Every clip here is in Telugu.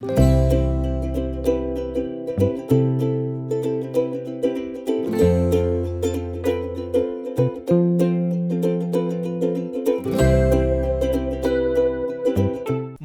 thank you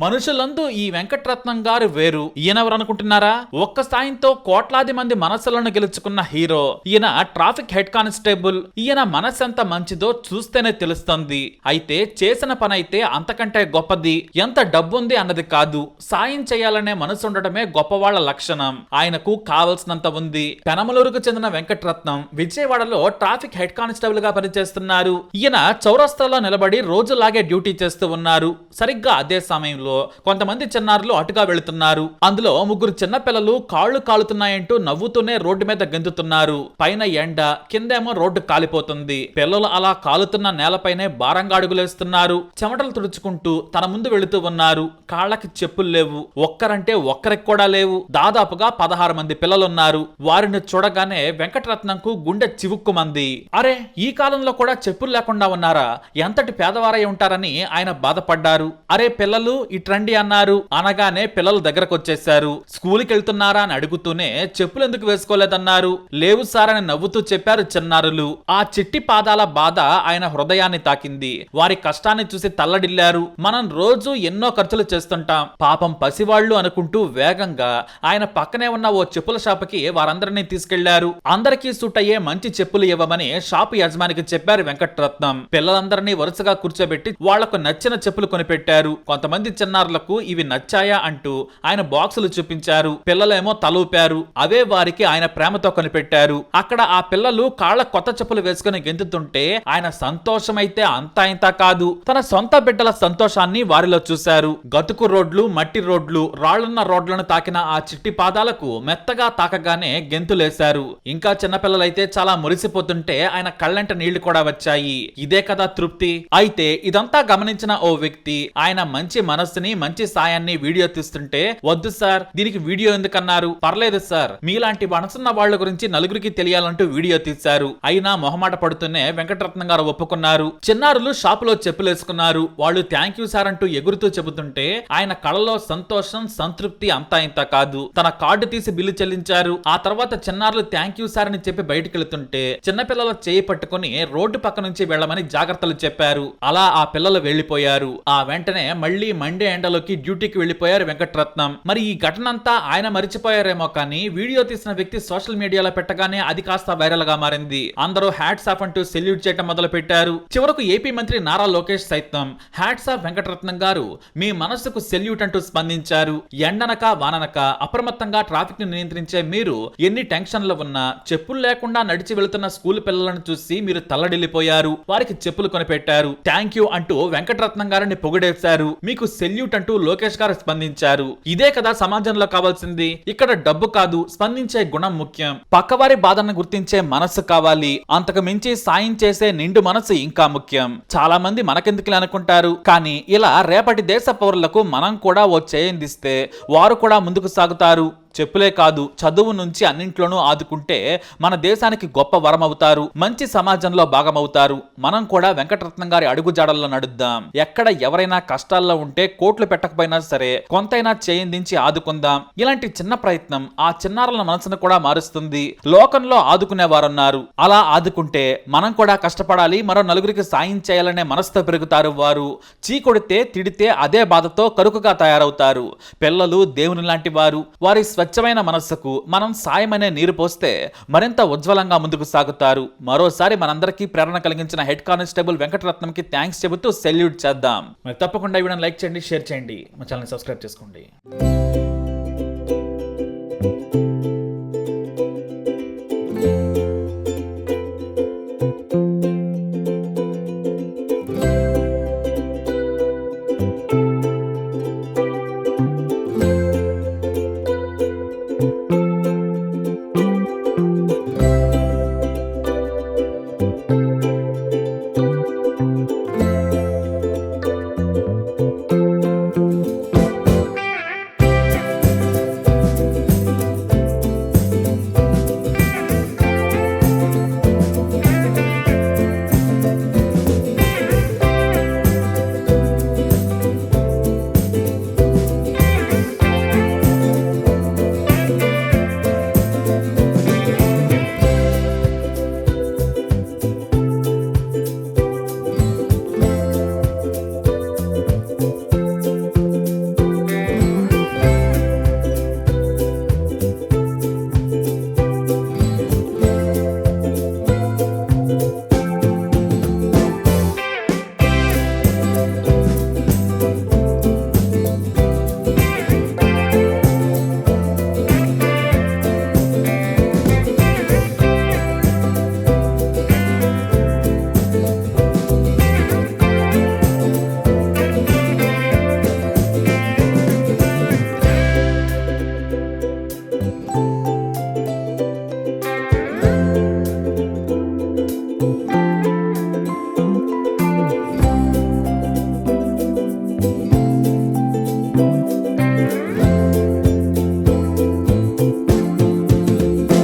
మనుషులందు ఈ వెంకటరత్నం గారు వేరు. ఈయనెవరు అనుకుంటున్నారా ఒక్క స్థాయితో కోట్లాది మంది మనసులను గెలుచుకున్న హీరో. ఈయన ట్రాఫిక్ హెడ్ కానిస్టేబుల్. ఈయన మనసు ఎంత మంచిదో చూస్తేనే తెలుస్తుంది. అయితే చేసిన పని అయితే అంతకంటే గొప్పది. ఎంత డబ్బుంది అన్నది కాదు. సాయం చేయాలనే మనసు ఉండటమే గొప్పవాళ్ళ లక్షణం. ఆయనకు కావలసినంత ఉంది. పెనమలూరుకు చెందిన వెంకటరత్నం విజయవాడలో ట్రాఫిక్ హెడ్ కానిస్టేబుల్గా పనిచేస్తున్నారు. ఈయన చౌరస్తాలో నిలబడి రోజులాగే డ్యూటీ చేస్తూ ఉన్నారు. సరిగ్గా అదే సమయంలో కొంతమంది చిన్నారులు అటుగా వెళుతున్నారు. అందులో ముగ్గురు చిన్నపిల్లలు కాళ్ళు కాలుతున్నాయంటూ నవ్వుతూనే రోడ్డు మీద గెంతుతున్నారు పైన ఎండ కిందేమో రోడ్డు కాలిపోతుంది. పిల్లలు అలా కాలుతున్న నేలపైనే భారంగా అడుగులేస్తున్నారు చెమటలు తుడుచుకుంటూ తన ముందు వెళుతూ ఉన్నారు. కాళ్ళకి చెప్పులు లేవు. ఒక్కరంటే ఒక్కరికి కూడా లేవు. దాదాపుగా పదహారు మంది పిల్లలున్నారు. వారిని చూడగానే వెంకటరత్నంకు గుండె చివుక్కుమంది. అరే ఈ కాలంలో కూడా చెప్పులు లేకుండా ఉన్నారా? ఎంతటి పేదవారై ఉంటారని ఆయన బాధపడ్డారు. అరే పిల్లలు ఇట్రండి అన్నారు. అనగానే పిల్లలు దగ్గరకు వచ్చేశారు స్కూల్కి వెళ్తున్నారా అని అడుగుతూనే చెప్పులు ఎందుకు వేసుకోలేదన్నారు. లేవు సార్ అని నవ్వుతూ చెప్పారు చిన్నారులు. ఆ చిట్టి పాదాల బాధ ఆయన హృదయాన్ని తాకింది. వారి కష్టాన్ని చూసి తల్లడిల్లారు. మనం రోజు ఎన్నో ఖర్చులు చేస్తుంటాం. పాపం పసివాళ్ళు అనుకుంటూ వేగంగా ఆయన పక్కనే ఉన్న ఓ చెప్పుల షాపుకి వారందరినీ తీసుకెళ్ళారు. అందరికీ సూట్ అయ్యే మంచి చెప్పులు ఇవ్వమని షాపు యజమానికి చెప్పారు వెంకటరత్నం. పిల్లలందరినీ వరుసగా కూర్చోబెట్టి వాళ్ళకు నచ్చిన చెప్పులు కొనిపెట్టారు. కొంతమంది చిన్న చిన్నారులకు ఇవి నచ్చాయా అంటూ ఆయన బాక్సులు చూపించారు. పిల్లలేమో తలూపారు. అవే వారికి ఆయన ప్రేమతో కనిపెట్టారు. అక్కడ ఆ పిల్లలు కాళ్ళ కొత్త చెప్పులు వేసుకుని గెంతుతుంటే ఆయన సంతోషమైతే అంతా ఇంత కాదు. తన సొంత బిడ్డల సంతోషాన్ని వారిలో చూశారు. గతుకు రోడ్లు మట్టి రోడ్లు రాళ్ళున్న రోడ్లను తాకిన ఆ చిట్టి పాదాలకు మెత్తగా తాకగానే గెంతులేశారు. ఇంకా చిన్నపిల్లలైతే చాలా మురిసిపోతుంటే ఆయన కళ్ళంట నీళ్ళు కూడా వచ్చాయి. ఇదే కదా తృప్తి. అయితే ఇదంతా గమనించిన ఓ వ్యక్తి ఆయన మంచి మనస్సుని మంచి సాయాన్ని వీడియో తీస్తుంటే వద్దు సార్ దీనికి వీడియో ఎందుకన్నారు? పర్లేదు సార్. మీలాంటి మనసున్న వాళ్ళ గురించి నలుగురికి తెలియాలంటూ వీడియో తీశారు. అయినా మొహమాట పడుతూనే వెంకటరత్నం గారు ఒప్పుకున్నారు. చిన్నారులు షాపులో చెప్పులేసుకున్నారు వాళ్ళు థ్యాంక్ యూ సార్ అంటూ ఎగురుతూ చెబుతుంటే ఆయన కళలో సంతోషం సంతృప్తి అంతా ఇంత కాదు. తన కార్డు తీసి బిల్లు చెల్లించారు. ఆ తర్వాత చిన్నారులు థ్యాంక్ యూ సార్ అని చెప్పి బయటకు వెళుతుంటే చిన్నపిల్లల చేయి పట్టుకుని రోడ్డు పక్క నుంచి వెళ్ళమని జాగ్రత్తలు చెప్పారు. అలా ఆ పిల్లలు వెళ్ళిపోయారు ఆ వెంటనే మళ్ళీ మండే ఎండలోకి డ్యూటీకి వెళ్ళిపోయారు వెంకటరత్నం. మరి ఈ ఘటన అంతా ఆయన మరిచిపోయారేమో కానీ వీడియో తీసిన వ్యక్తి సోషల్ మీడియాలో పెట్టగానే అది కాస్త వైరల్గా మారింది. అందరూ హ్యాట్స్ ఆఫ్ అంటూ సెల్యూట్ చేయడం మొదలు పెట్టారు చివరకు ఏపీ మంత్రి నారా లోకేష్ సైతం హ్యాట్స్ ఆఫ్ వెంకటరత్నం గారు మీ మనస్సుకు సెల్యూట్ అంటూ స్పందించారు. ఎండనక వాననక అప్రమత్తంగా ట్రాఫిక్ని నియంత్రించే మీరు ఎన్ని టెన్షన్లు ఉన్నా చెప్పులు లేకుండా నడిచి వెళుతున్న స్కూల్ పిల్లలను చూసి మీరు తల్లడిల్లిపోయారు. వారికి చెప్పులు కొనిపెట్టారు. థ్యాంక్ యూ అంటూ వెంకటరత్నం గారిని పొగిడేశారు. మీకు సెల్యూట్ అంటూ లోకేష్ గారు స్పందించారు. ఇదే కదా సమాజంలో కావాల్సింది. ఇక్కడ డబ్బు కాదు స్పందించే గుణం ముఖ్యం. పక్కవారి బాధను గుర్తించే మనస్సు కావాలి. అంతకు మించి సాయం చేసే నిండు మనసు ఇంకా ముఖ్యం. చాలా మంది మనకెందుకులే అనుకుంటారు. కానీ ఇలా రేపటి దేశ పౌరులకు మనం కూడా ఓ చేయందిస్తే వారు కూడా ముందుకు సాగుతారు. చెప్పులే కాదు చదువు నుంచి అన్నింట్లోనూ ఆదుకుంటే మన దేశానికి గొప్ప వరం అవుతారు మంచి సమాజంలో భాగమవుతారు. మనం కూడా వెంకటరత్నం గారి అడుగుజాడల్లో నడుద్దాం. ఎక్కడ ఎవరైనా కష్టాల్లో ఉంటే కోట్లు పెట్టకపోయినా సరే కొంతైనా చేయిందించి ఆదుకుందాం. ఇలాంటి చిన్న ప్రయత్నం ఆ చిన్నారుల మనసును కూడా మారుస్తుంది. లోకంలో ఆదుకునే వారున్నారు అలా ఆదుకుంటే మనం కూడా కష్టపడాలి మరో నలుగురికి సాయం చేయాలనే మనసుతో పెరుగుతారు వారు. చీ కొడితే తిడితే అదే బాధతో కరుకుగా తయారవుతారు. పిల్లలు దేవుని లాంటి వారు. వారి స్వచ్ఛమైన మనస్సుకు మనం సాయమనే నీరు పోస్తే మరింత ఉజ్వలంగా ముందుకు సాగుతారు. మరోసారి మనందరికీ ప్రేరణ కలిగించిన హెడ్ కానిస్టేబుల్ వెంకటరత్నంకి థ్యాంక్స్ చెబుతూ సెల్యూట్ చేద్దాం. మరి తప్పకుండా ఇవ్వడం లైక్ చేయండి షేర్ చేయండి. మా ఛానల్ సబ్స్క్రైబ్ చేసుకోండి.